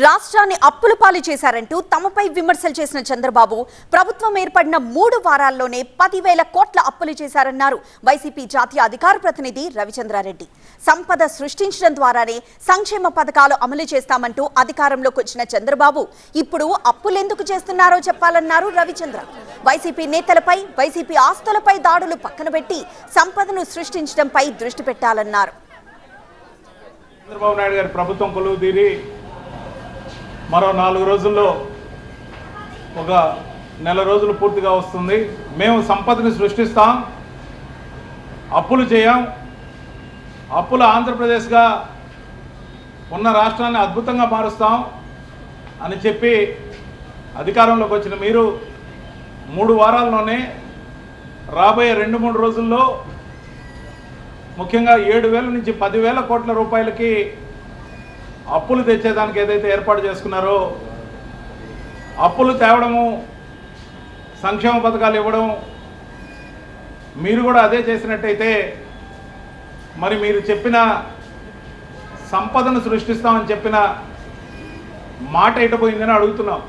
రాష్ట్రాన్ని అప్పుల పాలు చేశారంటూ తమపై విమర్శలు చేసిన చంద్రబాబు ప్రభుత్వం ఏర్పడిన మూడు వారాల్లోనే పదివేల కోట్ల అప్పులు చేశారన్నారు. వైసీపీ జాతీయ అధికార ప్రతినిధి రవిచంద్రారెడ్డి. సంపద సృష్టించడం ద్వారానే సంక్షేమ పథకాలు అమలు చేస్తామంటూ అధికారంలోకి వచ్చిన చంద్రబాబు ఇప్పుడు అప్పులెందుకు చేస్తున్నారో చెప్పాలన్నారు రవిచంద్ర. వైసీపీ నేతలపై వైసీపీ ఆస్తులపై దాడులు పక్కన పెట్టి సంపదను సృష్టించడంపై దృష్టి పెట్టాలన్నారు. చంద్రబాబు నాయుడు గారి ప్రభుత్వం కొలువు తీరి మరో నాలుగు రోజుల్లో ఒక నెల రోజులు పూర్తిగా వస్తుంది. మేము సంపదని సృష్టిస్తాం. అప్పులు చేయం. అప్పుల ఆంధ్రప్రదేశ్గా ఉన్న రాష్ట్రాన్ని అద్భుతంగా మారుస్తాం అని చెప్పి అధికారంలోకి వచ్చిన మీరు మూడు వారాల్లోనే రాబోయే రెండు మూడు రోజుల్లో ముఖ్యంగా ఏడు వేల నుంచి పదివేల కోట్ల రూపాయలకి అప్పులు తెచ్చేదానికి ఏదైతే ఏర్పాటు చేసుకున్నారో అప్పులు తేవడము సంక్షేమ పథకాలు ఇవ్వడం మీరు కూడా అదే చేసినట్టయితే మరి మీరు చెప్పిన సంపదను సృష్టిస్తామని చెప్పిన మాట ఇటపోయిందని అడుగుతున్నాం.